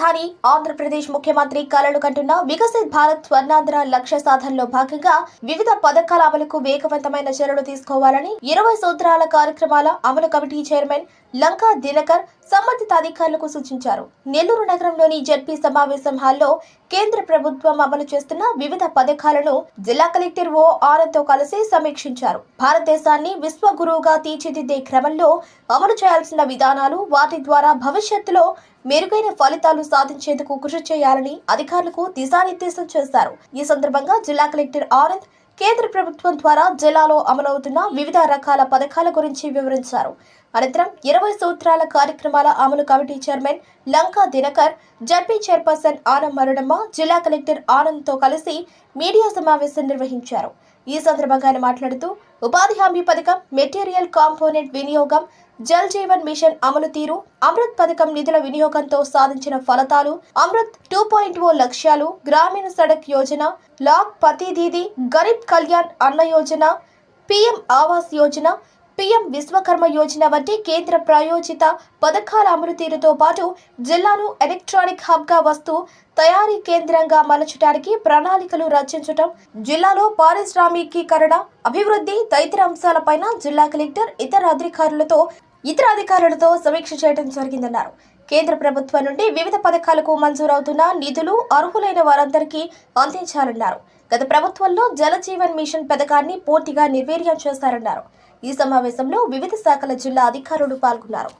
ప్రధాని ఆంధ్రప్రదేశ్ ముఖ్యమంత్రి కలలు కంటున్న వికసిత్ భారత్ స్వర్ణాంధ్ర లక్ష్య సాధనలో భాగంగా వివిధ పథకాల అమలుకు వేగవంతమైన చర్యలు తీసుకోవాలని ఇరవై సూత్రాల కార్యక్రమాల అమలు కమిటీ చైర్మన్ లంకా దినకర్ సంబంధిత అధికారులకు సూచించారు. నెల్లూరు నగరంలోని జడ్పీ సమావేశం హాల్లో కేంద్ర ప్రభుత్వం అమలు చేస్తున్న వివిధ పథకాలను జిల్లా కలెక్టర్ ఓ ఆనంద్తో కలిసి సమీక్షించారు. భారతదేశాన్ని విశ్వగురువుగా తీర్చిదిద్దే క్రమంలో అమలు చేయాల్సిన విధానాలు వాటి ద్వారా భవిష్యత్తులో మెరుగైన ఫలితాలు సాధించేందుకు కృషి చేయాలని అధికారులకు దిశానిర్దేశం చేశారు. ఈ సందర్భంగా జిల్లా కలెక్టర్ ఆనంద్ కేంద్ర ప్రభుత్వం ద్వారా జిల్లాలో అమలవుతున్న వివిధ రకాల పథకాల గురించి వివరించారు. అనంతరం ఇరవై సూత్రాల కార్యక్రమాల అమలు committee chairman Lanka Dinakar ZP chairperson Anam Marudamma జిల్లా కలెక్టర్ ఆనంద్తో కలిసి మీడియా సమావేశం నిర్వహించారు. ఈ సందర్భంగా ఆయన మాట్లాడుతూ ఉపాధి హామీ పథకం మెటీరియల్ కాంపోనెంట్ వినియోగం జల్ జీవన్ మిషన్ అమలు తీరు అమృత్ పథకం నిధుల వినియోగంతో సాధించిన ఫలితాలు అమృత్ టూ పాయింట్ ఓ లక్ష్యాలు గ్రామీణ సడక్ యోజన లాక్ పతి దీది గరీబ్ కళ్యాణ్ అన్న యోజన పిఎం ఆవాస్ యోజన పిఎం విశ్వకర్మ యోజన వంటి కేంద్ర ప్రాయోజిత పథకాల అమలు తీరుతో పాటు జిల్లాను ఎలక్ట్రానిక్ హబ్గా వస్తూ తయారీ కేంద్రంగా మలచడానికి ప్రణాళికలు రచించటం జిల్లాలో పారిశ్రామికీకరణ అభివృద్ధి తదితర అంశాలపైన జిల్లా కలెక్టర్ ఇతర అధికారులతో ఇతర అధికారులతో సమీక్ష చేయడం జరిగిందన్నారు. కేంద్ర ప్రభుత్వం నుండి వివిధ పథకాలకు మంజూరవుతున్న నిధులు అర్హులైన వారందరికీ అందించాలన్నారు. గత ప్రభుత్వంలో జలజీవన్ మిషన్ పథకాన్ని పూర్తిగా నిర్వీర్యం చేస్తారన్నారు. ఈ సమావేశంలో వివిధ శాఖల జిల్లా అధికారులు పాల్గొన్నారు.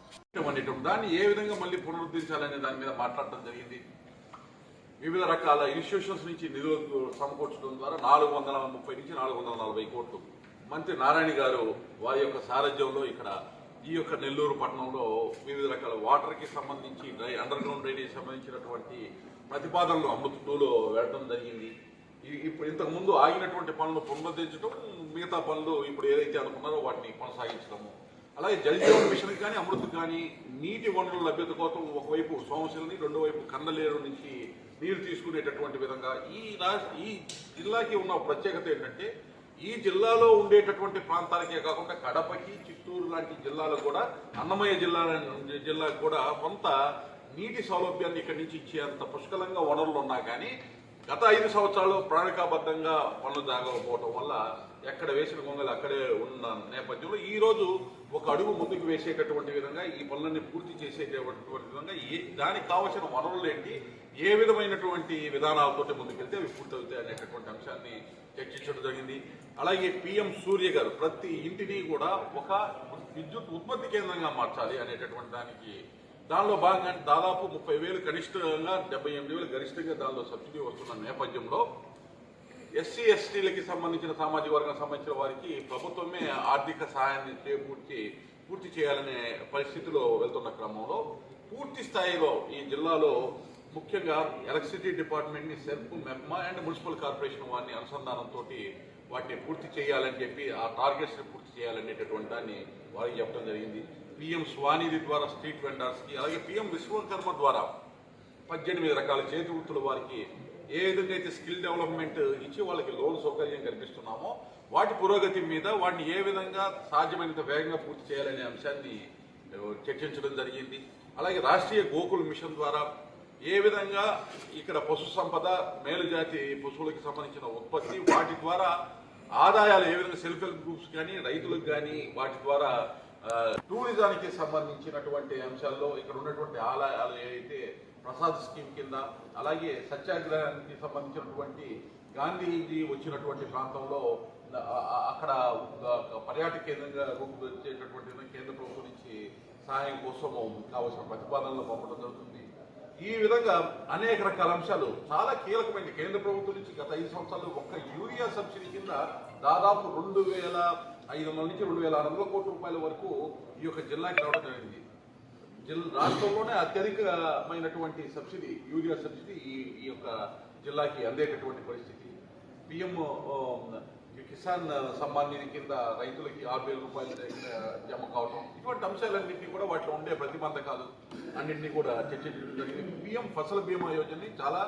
దాన్ని ఏ విధంగా మళ్ళీ పునరుద్ధరించాలనే దాని మీద మాట్లాడటం జరిగింది. వివిధ రకాల ఇన్స్టిట్యూషన్స్ నుంచి నిధులు సమకూర్చడం ద్వారా నాలుగు వందల ముప్పై నుంచి నాలుగు వందల నలభై కోట్లు. మంత్రి నారాయణ గారు వారి యొక్క సారథ్యంలో ఇక్కడ ఈ యొక్క నెల్లూరు పట్టణంలో వివిధ రకాల వాటర్కి సంబంధించి డ్రై అండర్ గ్రౌండ్ డ్రైనేజ్ సంబంధించినటువంటి ప్రతిపాదనలు అమృత్ టూలో వెళ్ళడం జరిగింది. ఈ- ఇప్పుడు ఇంతకుముందు ఆగినటువంటి పనులు పునరుద్ధరించడం మిగతా పనులు ఇప్పుడు ఏదైతే అనుకున్నారో వాటిని కొనసాగించడము. అలాగే జల్ జీవన్ మిషన్ కానీ అమృత్ కానీ నీటి వనరుల లభ్యత కోసం ఒకవైపు సోమశిలని రెండో వైపు కన్నలేరు నుంచి నీరు తీసుకునేటటువంటి విధంగా ఈ రాష్ట్ర ఈ జిల్లాకి ఉన్న ప్రత్యేకత ఏంటంటే ఈ జిల్లాలో ఉండేటటువంటి ప్రాంతాలకే కాకుండా కడపకి చిత్తూరు లాంటి జిల్లాలకు కూడా అన్నమయ్య జిల్లా జిల్లాకు కూడా కొంత నీటి సౌలభ్యాన్ని ఇక్కడి నుంచి ఇచ్చేంత పుష్కలంగా వనరులు ఉన్నా కానీ గత ఐదు సంవత్సరాలు ప్రణాళికాబద్ధంగా పనులు జరగకపోవటం వల్ల ఎక్కడ వేసిన గొంగలు అక్కడే ఉన్న నేపథ్యంలో ఈ రోజు ఒక అడుగు ముందుకు వేసేటటువంటి విధంగా ఈ పనులన్నీ పూర్తి చేసేటటువంటి విధంగా ఏ దానికి కావలసిన వనరులు ఏంటి ఏ విధమైనటువంటి విధానాలతో ముందుకెళ్తే అవి పూర్తవుతాయి అనేటటువంటి అంశాన్ని చర్చించడం జరిగింది. అలాగే పిఎం సూర్య గారు ప్రతి ఇంటిని కూడా ఒక విద్యుత్ ఉత్పత్తి కేంద్రంగా మార్చాలి అనేటటువంటి దానికి దానిలో భాగంగా దాదాపు ముప్పై వేలు కనిష్టంగా డెబ్బై ఎనిమిది వేలు గరిష్టంగా దానిలో సబ్సిడీ వస్తున్న నేపథ్యంలో ఎస్సీ ఎస్టీలకి సంబంధించిన సామాజిక వర్గానికి సంబంధించిన వారికి ప్రభుత్వమే ఆర్థిక సహాయాన్ని చేకూర్చి పూర్తి చేయాలనే పరిస్థితిలో వెళ్తున్న క్రమంలో పూర్తి స్థాయిలో ఈ జిల్లాలో ముఖ్యంగా electricity డిపార్ట్మెంట్ని self MEPMA and municipal corporation వారిని అనుసంధానంతో వాటిని పూర్తి చేయాలని చెప్పి ఆ టార్గెట్స్ని పూర్తి చేయాలనేటటువంటి దాన్ని వారికి చెప్పడం జరిగింది. పిఎం స్వానిధి ద్వారా స్ట్రీట్ వెండర్స్కి అలాగే పిఎం విశ్వకర్మ ద్వారా పద్దెనిమిది రకాల చేతి వృత్తుల వారికి ఏ విధంగా అయితే స్కిల్ డెవలప్మెంట్ ఇచ్చి వాళ్ళకి లోన్ సౌకర్యం కల్పిస్తున్నామో వాటి పురోగతి మీద వాటిని ఏ విధంగా సాధ్యమైనంత వేగంగా పూర్తి చేయాలనే అంశాన్ని చర్చించడం జరిగింది. అలాగే రాష్ట్రీయ గోకుల్ మిషన్ ద్వారా ఏ విధంగా ఇక్కడ పశు సంపద మేలుజాతి పశువులకు సంబంధించిన ఉత్పత్తి వాటి ద్వారా ఆదాయాలు ఏ విధంగా సెల్ఫ్ హెల్ప్ గ్రూప్స్ కానీ రైతులకు కానీ వాటి ద్వారా టూరిజానికి సంబంధించినటువంటి అంశాల్లో ఇక్కడ ఉన్నటువంటి ఆలయాలు ఏవైతే ప్రసాద్ స్కీమ్ కింద అలాగే సత్యాగ్రహానికి సంబంధించినటువంటి గాంధీజీ వచ్చినటువంటి ప్రాంతంలో అక్కడ పర్యాటక కేంద్రంగా రూపుదిద్దేటటువంటి కేంద్ర ప్రభుత్వం నుంచి సహాయం కోసం కావలసిన ప్రతిపాదనలు పంపడం జరుగుతుంది. ఈ విధంగా అనేక రకాల అంశాలు చాలా కీలకమైన కేంద్ర ప్రభుత్వం నుంచి గత ఐదు సంవత్సరాలు ఒక్క యూరియా సబ్సిడీ కింద దాదాపు రెండు వేల ఐదు వందల నుంచి రెండు వేల ఆరు వందల కోట్ల రూపాయల వరకు ఈ యొక్క జిల్లాకి రావడం జరిగింది. జిల్లా రాష్ట్రంలోనే అత్యధికమైనటువంటి సబ్సిడీ యూరియా సబ్సిడీ ఈ ఈ యొక్క జిల్లాకి అందేటటువంటి పరిస్థితి. పిఎం కిసాన్ సమ్మాన్ నిధి కింద రైతులకి ఆరు వేల రూపాయలు జమ కావటం. ఇటువంటి అంశాలన్నింటినీ కూడా వాటిలో ఉండే ప్రతిబంధకాలు అన్నింటినీ కూడా చర్చించడం జరిగింది. పిఎం ఫసల్ బీమా యోజనని చాలా